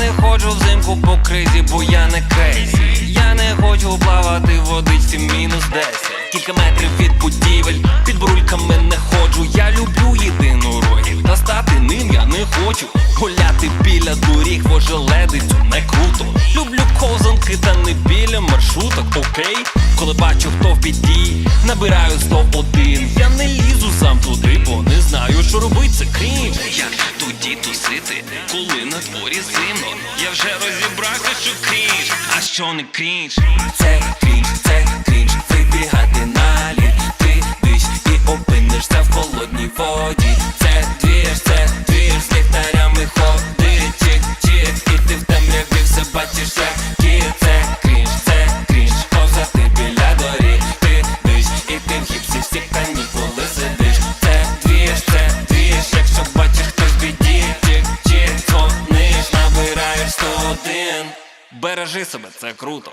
тихо по кризі, бо я не крейзі. Я не хочу плавати в водичці мінус 10 Кілька метрів від будівель, під брульками не ходжу. Я люблю єдинорогів, та стати ним я не хочу. Гуляти біля доріг, вожеледицю не круто. Люблю ковзанки, та не біля маршруток, окей. Коли бачу, хто в біді, набираю 101 Я не лізу сам туди, бо не знаю, що робить це крінж. Тусити, коли на дворі зимно. Я вже розібрався, що крінж, а що не крінж. Це крінж, це крінж, вибігати на лід. Ти диш і опинишся в холодній воді. 101 Бережи себе, це круто.